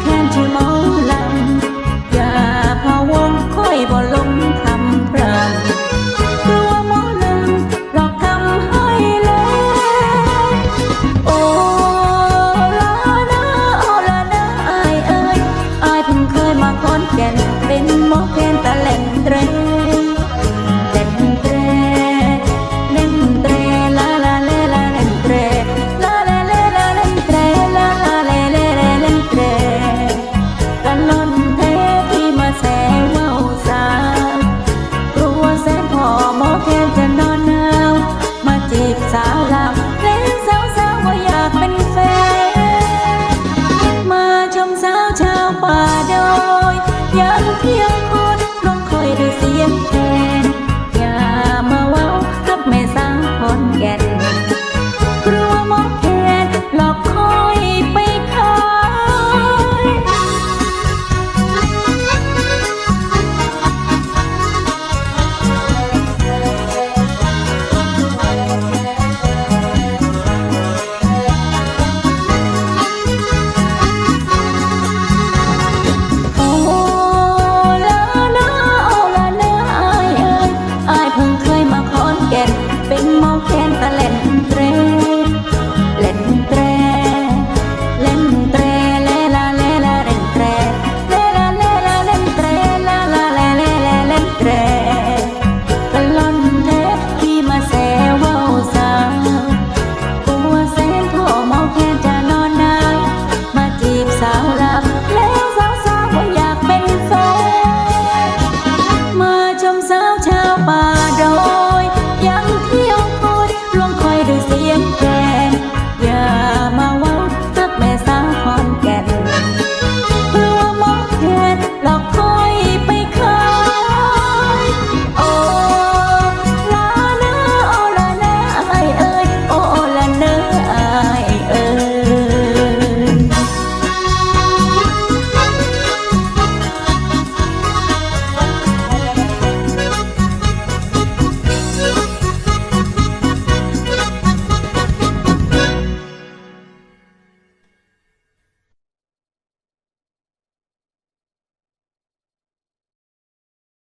แค่นที่มอลังอย่าพะวงค่อยบ่ลงทำพรางกลัวมอลำหลอกทำให้เลยโอ้ลานะโอ้ละนะอายเอ้ยอายเพิ่งเคยมาคอนแก่น sao sao ngôi nhạc bên phê. Mà trong sao trao quà đâu? แกนเป็นเมาแคนตะแลน